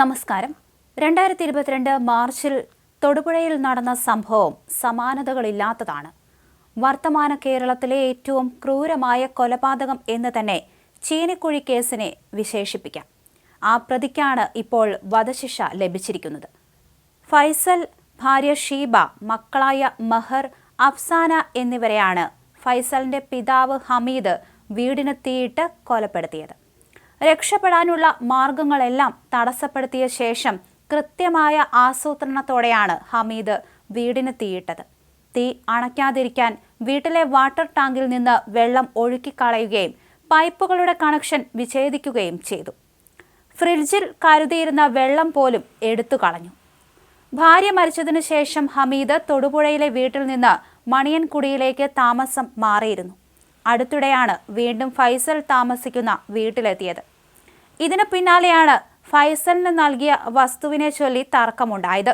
നമസ്കാരം. രണ്ടായിരത്തി ഇരുപത്തിരണ്ട് മാർച്ചിൽ തൊടുപുഴയിൽ നടന്ന സംഭവം സമാനതകളില്ലാത്തതാണ്. വർത്തമാന കേരളത്തിലെ ഏറ്റവും ക്രൂരമായ കൊലപാതകം എന്ന് തന്നെ ചീനിക്കുഴി കേസിനെ വിശേഷിപ്പിക്കാം. ആ പ്രതിക്കാണ് ഇപ്പോൾ വധശിക്ഷ ലഭിച്ചിരിക്കുന്നത്. ഫൈസൽ ഭാര്യ ഷീബ മക്കളായ മഹർ അഫ്സാന എന്നിവരെയാണ് ഫൈസലിന്റെ പിതാവ് ഹമീദ് വീടിന് തീയിട്ട് കൊലപ്പെടുത്തിയത്. രക്ഷപ്പെടാനുള്ള മാർഗങ്ങളെല്ലാം തടസ്സപ്പെടുത്തിയ ശേഷം കൃത്യമായ ആസൂത്രണത്തോടെയാണ് ഹമീദ് വീടിന് തീയിട്ടത്. തീ അണയ്ക്കാതിരിക്കാൻ വീട്ടിലെ വാട്ടർ ടാങ്കിൽ നിന്ന് വെള്ളം ഒഴുക്കിക്കളയുകയും പൈപ്പുകളുടെ കണക്ഷൻ വിച്ഛേദിക്കുകയും ചെയ്തു. ഫ്രിഡ്ജിൽ കരുതിയിരുന്ന വെള്ളം പോലും എടുത്തു കളഞ്ഞു. ഭാര്യ മരിച്ചതിനു ശേഷം ഹമീദ് തൊടുപുഴയിലെ വീട്ടിൽ നിന്ന് മണിയൻകുടിയിലേക്ക് താമസം മാറിയിരുന്നു. അടുത്തിടെയാണ് വീണ്ടും ഫൈസൽ താമസിക്കുന്ന വീട്ടിലെത്തിയത്. ഇതിന് പിന്നാലെയാണ് ഫൈസലിന് നൽകിയ വസ്തുവിനെ ചൊല്ലി തർക്കമുണ്ടായത്.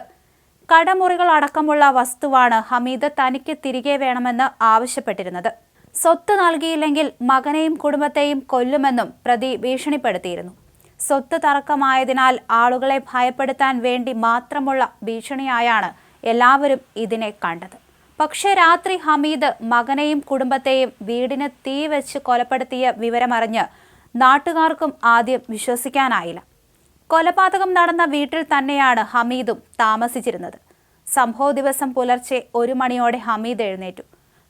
കടമുറികൾ അടക്കമുള്ള വസ്തുവാണ് ഹമീദ് തനിക്ക് തിരികെ വേണമെന്ന് ആവശ്യപ്പെട്ടിരുന്നത്. സ്വത്ത് നൽകിയില്ലെങ്കിൽ മകനെയും കുടുംബത്തെയും കൊല്ലുമെന്നും പ്രതി ഭീഷണിപ്പെടുത്തിയിരുന്നു. സ്വത്ത് തർക്കമായതിനാൽ ആളുകളെ ഭയപ്പെടുത്താൻ വേണ്ടി മാത്രമുള്ള ഭീഷണിയായാണ് എല്ലാവരും ഇതിനെ കണ്ടത്. പക്ഷേ രാത്രി ഹമീദ് മകനെയും കുടുംബത്തെയും വീടിന് തീ വെച്ച് കൊലപ്പെടുത്തിയ വിവരമറിഞ്ഞ് നാട്ടുകാർക്കും ആദ്യം വിശ്വസിക്കാനായില്ല. കൊലപാതകം നടന്ന വീട്ടിൽ തന്നെയാണ് ഹമീദും താമസിച്ചിരുന്നത്. സംഭവ ദിവസം പുലർച്ചെ ഒരു മണിയോടെ ഹമീദ് എഴുന്നേറ്റു.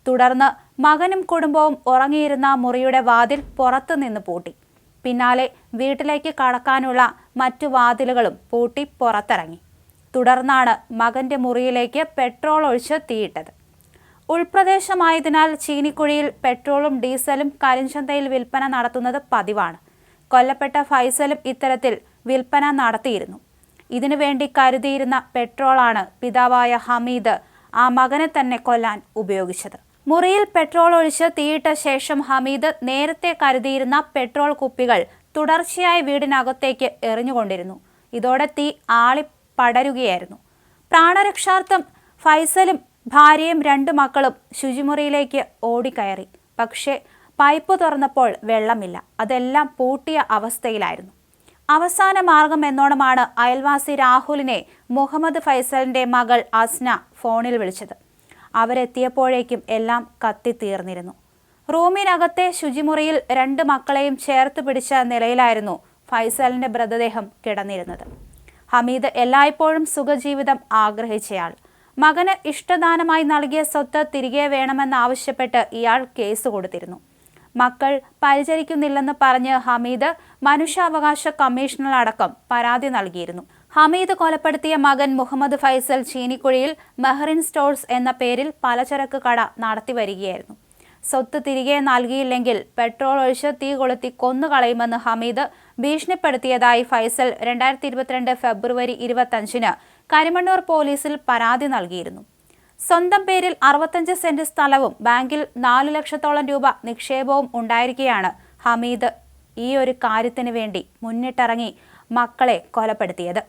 തുടർന്ന് മകനും കുടുംബവും ഉറങ്ങിയിരുന്ന മുറിയുടെ വാതിൽ പുറത്തു നിന്ന് പൂട്ടി. പിന്നാലെ വീട്ടിലേക്ക് കടക്കാനുള്ള മറ്റു വാതിലുകളും പൂട്ടി പുറത്തിറങ്ങി. തുടർന്നാണ് മകന്റെ മുറിയിലേക്ക് പെട്രോൾ ഒഴിച്ച് തീയിട്ടത്. ഉൾപ്രദേശമായതിനാൽ ചീനിക്കുഴിയിൽ പെട്രോളും ഡീസലും കരിഞ്ചന്തയിൽ വിൽപ്പന നടത്തുന്നത് പതിവാണ്. കൊല്ലപ്പെട്ട ഫൈസലും ഇത്തരത്തിൽ വിൽപ്പന നടത്തിയിരുന്നു. ഇതിനുവേണ്ടി കരുതിയിരുന്ന പെട്രോളാണ് പിതാവായ ഹമീദ് ആ മകനെ തന്നെ കൊല്ലാൻ ഉപയോഗിച്ചത്. മുറിയിൽ പെട്രോൾ ഒഴിച്ച് തീയിട്ട ശേഷം ഹമീദ് നേരത്തെ കരുതിയിരുന്ന പെട്രോൾ കുപ്പികൾ തുടർച്ചയായി വീടിനകത്തേക്ക് എറിഞ്ഞുകൊണ്ടിരുന്നു. ഇതോടെ തീ ആളി പടരുകയായിരുന്നു പ്രാണരക്ഷാർത്ഥം ഫൈസലും ഭാര്യയും രണ്ട് മക്കളും ശുചിമുറിയിലേക്ക് ഓടിക്കയറി. പക്ഷേ പൈപ്പ് തുറന്നപ്പോൾ വെള്ളമില്ല. അതെല്ലാം പൂട്ടിയ അവസ്ഥയിലായിരുന്നു. അവസാന മാർഗം എന്നോണമാണ് അയൽവാസി രാഹുലിനെ മുഹമ്മദ് ഫൈസലിന്റെ മകൾ അസ്ന ഫോണിൽ വിളിച്ചത്. അവരെത്തിയപ്പോഴേക്കും എല്ലാം കത്തിത്തീർന്നിരുന്നു. റൂമിനകത്തെ ശുചിമുറിയിൽ രണ്ട് മക്കളെയും ചേർത്ത് പിടിച്ച നിലയിലായിരുന്നു ഫൈസലിന്റെ മൃതദേഹം കിടന്നിരുന്നത്. ഹമീദ് എല്ലായ്പ്പോഴും സുഖജീവിതം ആഗ്രഹിച്ചയാൾ. മകന് ഇഷ്ടദാനമായി നൽകിയ സ്വത്ത് തിരികെ വേണമെന്നാവശ്യപ്പെട്ട് ഇയാൾ കേസ് കൊടുത്തിരുന്നു. മക്കൾ പരിചരിക്കുന്നില്ലെന്ന് പറഞ്ഞ് ഹമീദ് മനുഷ്യാവകാശ കമ്മീഷനിലടക്കം പരാതി നൽകിയിരുന്നു. ഹമീദ് കൊലപ്പെടുത്തിയ മകൻ മുഹമ്മദ് ഫൈസൽ ചീനിക്കുഴിയിൽ മെഹറിൻ സ്റ്റോഴ്സ് എന്ന പേരിൽ പലചരക്ക് കട നടത്തി വരികയായിരുന്നു. സ്വത്ത് തിരികെ നൽകിയില്ലെങ്കിൽ പെട്രോൾ ഒഴിച്ച് തീ കൊളുത്തി കൊന്നുകളയുമെന്ന് ഹമീദ് ഭീഷണിപ്പെടുത്തിയതായി ഫൈസൽ രണ്ടായിരത്തി ഇരുപത്തിരണ്ട് ഫെബ്രുവരി ഇരുപത്തഞ്ചിന് കരിമണ്ണൂർ പോലീസിൽ പരാതി നൽകിയിരുന്നു. സ്വന്തം പേരിൽ അറുപത്തഞ്ച് സെന്റ് സ്ഥലവും ബാങ്കിൽ നാലു ലക്ഷത്തോളം രൂപ നിക്ഷേപവും ഉണ്ടായിരിക്കെയാണ് ഹമീദ് ഈ ഒരു കാര്യത്തിന് വേണ്ടി മുന്നിട്ടിറങ്ങി മക്കളെ കൊലപ്പെടുത്തിയത്.